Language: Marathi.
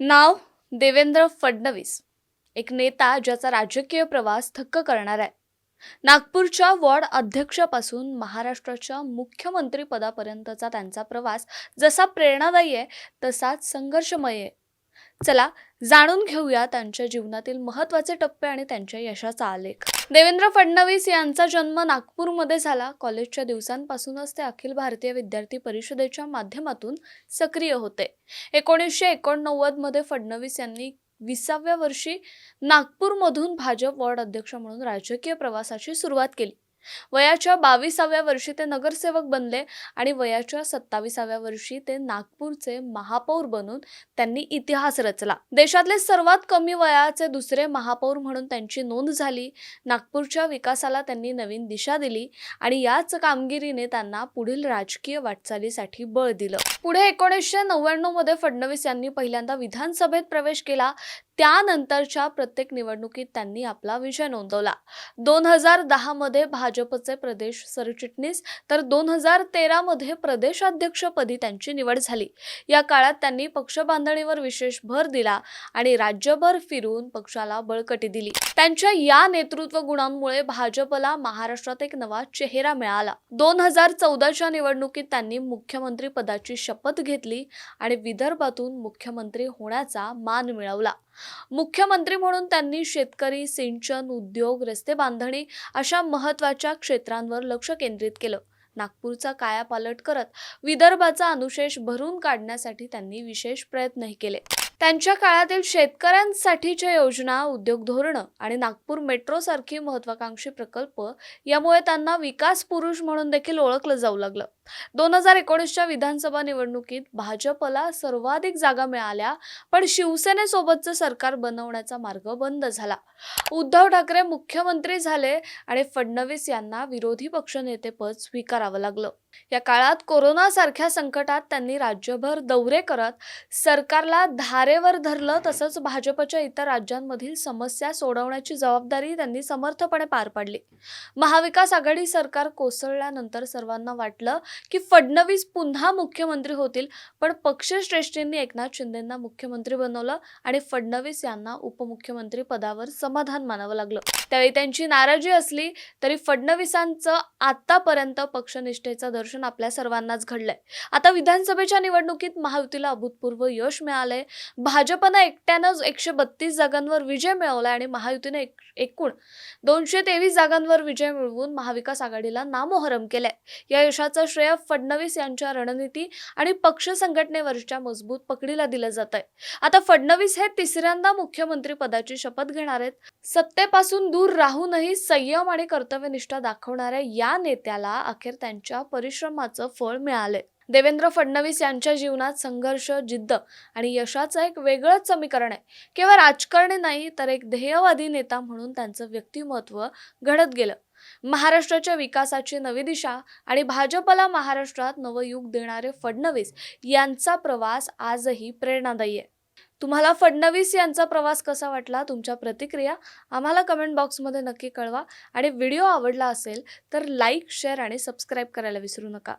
नाव देवेंद्र फडणवीस. एक नेता ज्याचा राजकीय प्रवास थक्क करणार आहे. नागपूरच्या वॉर्ड अध्यक्षापासून महाराष्ट्राच्या मुख्यमंत्री पदापर्यंतचा त्यांचा प्रवास जसा प्रेरणादायी आहे तसाच संघर्षमय आहे. चला जाणून घेऊया त्यांच्या जीवनातील महत्त्वाचे टप्पे आणि त्यांच्या यशाचा आलेख. देवेंद्र फडणवीस यांचा जन्म नागपूरमध्ये झाला. कॉलेजच्या दिवसांपासूनच ते अखिल भारतीय विद्यार्थी परिषदेच्या माध्यमातून सक्रिय होते. एकोणीसशे एकोणनव्वदमध्ये फडणवीस यांनी विसाव्या वर्षी नागपूरमधून भाजप वॉर्ड अध्यक्ष म्हणून राजकीय प्रवासाची सुरुवात केली. वयाच्या बावीसाव्या वर्षी ते नगरसेवक बनले आणि वयाच्या सत्ताविसाव्या वर्षी ते नागपूरचे महापौर बनून त्यांनी इतिहास रचला. देशातले सर्वात कमी वयाचे दुसरे महापौर म्हणून त्यांची नोंद झाली. नागपूरच्या विकासाला त्यांनी नवीन दिशा दिली आणि याच कामगिरीने त्यांना पुढील राजकीय वाटचालीसाठी बळ दिलं. पुढे एकोणीसशे नव्याण्णवमध्ये फडणवीस यांनी पहिल्यांदा विधानसभेत प्रवेश केला. त्यानंतरच्या प्रत्येक निवडणुकीत त्यांनी आपला विजय नोंदवला. दोन हजार दहामध्ये भाजपचे प्रदेश सरचिटणीस तर दोन हजार तेरामध्ये प्रदेशाध्यक्षपदी त्यांची निवड झाली. या काळात त्यांनी पक्ष बांधणीवर विशेष भर दिला आणि राज्यभर फिरून पक्षाला बळकटी दिली. त्यांच्या या नेतृत्व गुणांमुळे भाजपला महाराष्ट्रात एक नवा चेहरा मिळाला. दोन हजार चौदाच्या निवडणुकीत त्यांनी मुख्यमंत्री पदाची शपथ घेतली आणि विदर्भातून मुख्यमंत्री होण्याचा मान मिळवला. मुख्यमंत्री म्हणून त्यांनी शेतकरी सिंचन उद्योग रस्ते बांधणी अशा महत्त्वाच्या क्षेत्रांवर लक्ष केंद्रित केलं. नागपूरचा कायापालट करत विदर्भाचा अनुशेष भरून काढण्यासाठी त्यांनी विशेष प्रयत्नही केले. त्यांच्या काळातील शेतकऱ्यांसाठीच्या योजना उद्योग धोरणं आणि नागपूर मेट्रो सारखी महत्वाकांक्षी प्रकल्प यामुळे त्यांना विकास पुरुष म्हणून देखील ओळखलं जाऊ लागलं. दोन हजार एकोणीसच्या विधानसभा निवडणुकीत भाजपला सर्वाधिक जागा मिळाल्या पण शिवसेनेसोबतचं सरकार बनवण्याचा मार्ग बंद झाला. उद्धव ठाकरे मुख्यमंत्री झाले आणि फडणवीस यांना विरोधी पक्षनेतेपद स्वीकारावं लागलं. या काळात कोरोनासारख्या संकटात त्यांनी राज्यभर दौरे करत सरकारला धारेवर धरलं तसंच भाजपच्या इतर राज्यांमधील समस्या सोडवण्याची जबाबदारी त्यांनी समर्थपणे पार पाडली. महाविकास आघाडी सरकार कोसळल्यानंतर सर्वांना वाटलं की फडणवीस पुन्हा मुख्यमंत्री होतील पण पक्षश्रेष्ठींनी एकनाथ शिंदेंना मुख्यमंत्री बनवलं आणि फडणवीस यांना उपमुख्यमंत्री पदावर समाधान मानावं लागलं. त्यावेळी त्यांची नाराजी असली तरी फडणवीसांचं आतापर्यंत पक्षनिष्ठेचं दर्शन आपल्या सर्वांनाच घडलंय. आता विधानसभेच्या निवडणुकीत महायुतीला अभूतपूर्व यश मिळालंय. भाजपनं एकट्यानं एकशे बत्तीस जागांवर विजय मिळवलाय आणि महायुतीने एक- एकूण दोनशे तेवीस जागांवर विजय मिळवून महाविकास आघाडीला नामोहरम केलंय. या यशाचं श्रेय फडणवीस यांच्या रणनीती आणि पक्ष संघटनेवरच्या मजबूत पकडीला दिलं जात आहे आता फडणवीस हे तिसऱ्यांदा मुख्यमंत्री पदाची शपथ घेणार आहेत. सत्तेपासून दूर राहूनही संयम आणि कर्तव्यनिष्ठा दाखवणाऱ्या या नेत्याला अखेर त्यांच्या परिश्रमाचं फळ मिळालंय. देवेंद्र फडणवीस यांच्या जीवनात संघर्ष जिद्द आणि यशाचं एक वेगळंच समीकरण आहे. केवळ राजकारणी नाही तर एक ध्येयवादी नेता म्हणून त्यांचं व्यक्तिमत्व घडत गेलं. महाराष्ट्राच्या विकासाची नवी दिशा आणि भाजपला महाराष्ट्रात नवं युग देणारे फडणवीस यांचा प्रवास आजही प्रेरणादायी आहे. तुम्हाला फडणवीस यांचा प्रवास कसा वाटला? तुमच्या प्रतिक्रिया आम्हाला कमेंट बॉक्समध्ये नक्की कळवा. आणि व्हिडिओ आवडला असेल तर लाईक शेअर आणि सबस्क्राईब करायला विसरू नका.